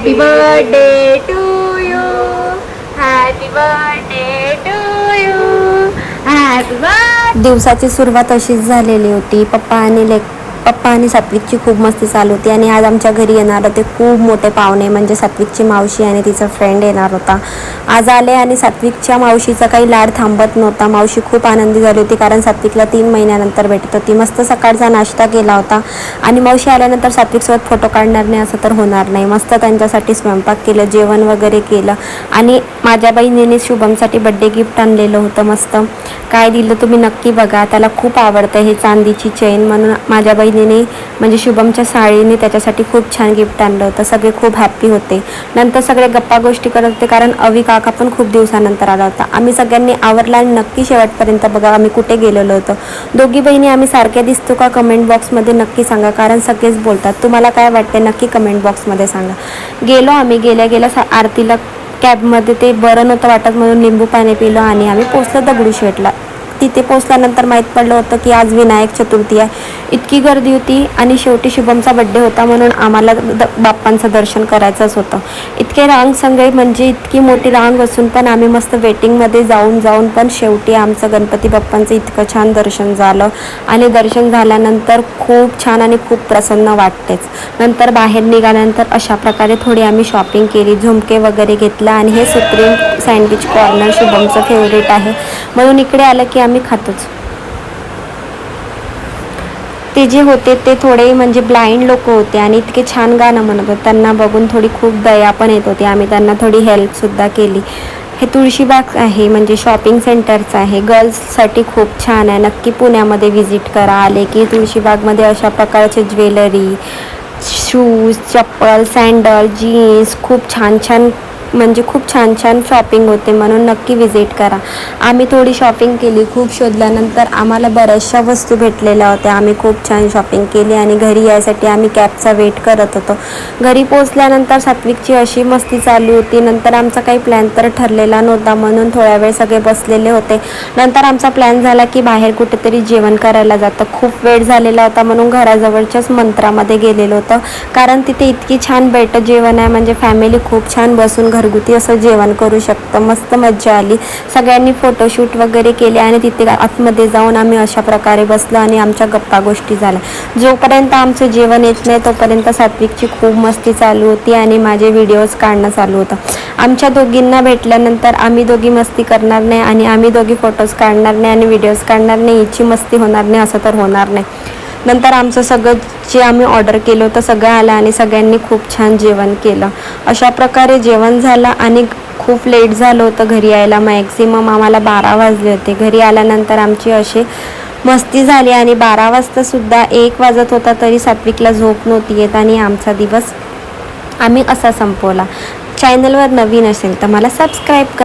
Happy birthday to you happy birthday to you happy birthday दिवसाची सुरुवात अशीच झालेली होती. पप्पा आणि लेक पप्पा आणि सात्विकची खूप मस्ती चालू होती आणि आज आमच्या घरी येणार होते खूप मोठे पाहुणे म्हणजे सात्विकची मावशी आणि तिचा फ्रेंड येणार होता. आज आले आणि सात्विकच्या मावशीचा काही लाड थांबत नव्हता. मावशी खूप आनंदी झाली होती कारण सात्विकला तीन महिन्यानंतर भेटत होती. मस्त सकाळचा नाश्ता केला होता आणि मावशी आल्यानंतर सात्विकसोबत फोटो काढणार नाही असं तर होणार नाही. मस्त त्यांच्यासाठी स्वयंपाक केलं जेवण वगैरे केलं आणि माझ्या बहिणीने शुभमसाठी बड्डे गिफ्ट आणलेलं होतं मस्त. काय दिलं तुम्ही नक्की बघा. त्याला खूप आवडतं हे चांदीची चेन म्हणून. माझ्या बहिणीने म्हणजे शुभमच्या साळीने त्याच्यासाठी खूप छान गिफ्ट आणलं होतं. सगळे खूप हॅप्पी होते. नंतर सगळे गप्पा गोष्टी करत होते कारण अवी काका पण खूप दिवसानंतर आला होता. आम्ही सगळ्यांनी आवरला आणि नक्की शेवटपर्यंत बघा आम्ही कुठे गेलेलो होतो. दोघी बहिणी आम्ही सारख्या दिसतो का कमेंट बॉक्समध्ये नक्की सांगा कारण सगळेच बोलतात. तुम्हाला काय वाटते नक्की कमेंट बॉक्समध्ये सांगा. गेलो आम्ही गेल्या गेल्या आरतीला कॅबमध्ये ते बरं नव्हतं वाटत म्हणून लिंबू पाणी पिलं आणि आम्ही पोचलो दगडूशेठला. तिथे पोचल्यानंतर माहीत पडलं होतं की आज विनायक चतुर्थी आहे. इतकी गर्दी होती आणि शेवटी शुभमचा बड्डे होता म्हणून आम्हाला द बाप्पांचं दर्शन करायचंच होतं. इतके रांग संगळे म्हणजे इतकी मोठी रांग असून पण आम्ही मस्त वेटिंगमध्ये जाऊन जाऊन पण शेवटी आमचं गणपती बाप्पांचं इतकं छान दर्शन झालं. आणि दर्शन झाल्यानंतर खूप छान आणि खूप प्रसन्न वाटतेच. नंतर बाहेर निघाल्यानंतर अशा प्रकारे थोडी आम्ही शॉपिंग केली झुमके वगैरे घेतला आणि हे सुप्रीम सँडविच कॉर्नर शुभमचं फेवरेट आहे. म्हणून इकडे आलं की आम्ही खातोच. ते जे होते ते थोडे म्हणजे ब्लाइंड लोक होते आणि इतके छान गाणं म्हणत होते. त्यांना बघून थोडी खूप दया पण येत होती. आम्ही त्यांना थोडी हेल्पसुद्धा केली. हे तुळशीबाग आहे म्हणजे शॉपिंग सेंटरचं आहे. गर्ल्ससाठी खूप छान आहे. नक्की पुण्यामध्ये व्हिजिट करा. आले की तुळशीबागमध्ये अशा प्रकारचे jewellery shoes chappal sandal jeans खूप छान छान म्हणजे खूप छान छान शॉपिंग होते म्हणून नक्की विजिट करा. आम्ही थोडी शॉपिंग केली खूप शोधल्यानंतर आम्हाला बऱ्याचशा वस्तू भेटलेल्या होत्या. आम्ही खूप छान शॉपिंग केली आणि घरी यायसाठी आम्ही कॅबचा वेट करत होतो. घरी पोचल्यानंतर सात्विकची अशी मस्ती चालू होती. नंतर आमचा काही प्लॅन तर ठरलेला नव्हता म्हणून थोड्या वेळ सगळे बसलेले होते. नंतर आमचा प्लॅन झाला की बाहेर कुठेतरी जेवण करायला जातं. खूप वेळ झालेला होता म्हणून घराजवळच्याच मंत्रामध्ये गेलेलो होतं. कारण तिथे इतकी छान बेटं जेवण आहे. म्हणजे फॅमिली खूप छान बसून घरगुती असं जेवण करू शकतं. मस्त मज्जा आली. सगळ्यांनी फोटोशूट वगैरे केले आणि तिथे आतमध्ये जाऊन आम्ही अशा प्रकारे बसलो आणि आमच्या गप्पा गोष्टी झाल्या. जोपर्यंत आमचं जेवण येत नाही तोपर्यंत सात्विकची खूप मस्ती चालू होती आणि माझे व्हिडिओज काढणं चालू होतं. आमच्या दोघींना भेटल्यानंतर आम्ही दोघी मस्ती करणार नाही आणि आम्ही दोघी फोटोज काढणार नाही आणि व्हिडिओज काढणार नाही. हिची मस्ती होणार नाही असं तर होणार नाही. नंतर आमचं सगळं जे आम्ही ऑर्डर केलं होतं सगळं आलं आणि सगळ्यांनी खूप छान जेवण केलं. अशा प्रकारे जेवण झालं आणि खूप लेट झालं होतं घरी यायला. मॅक्झिमम आम्हाला बारा वाजले होते. घरी आल्यानंतर आमची अशी मस्ती झाली आणि बारा वाजतासुद्धा एक वाजत होता तरी सात्विकला झोप नव्हती येत आणि आमचा दिवस आम्ही असा संपवला. चॅनलवर नवीन असेल तर मला सबस्क्राईब कर.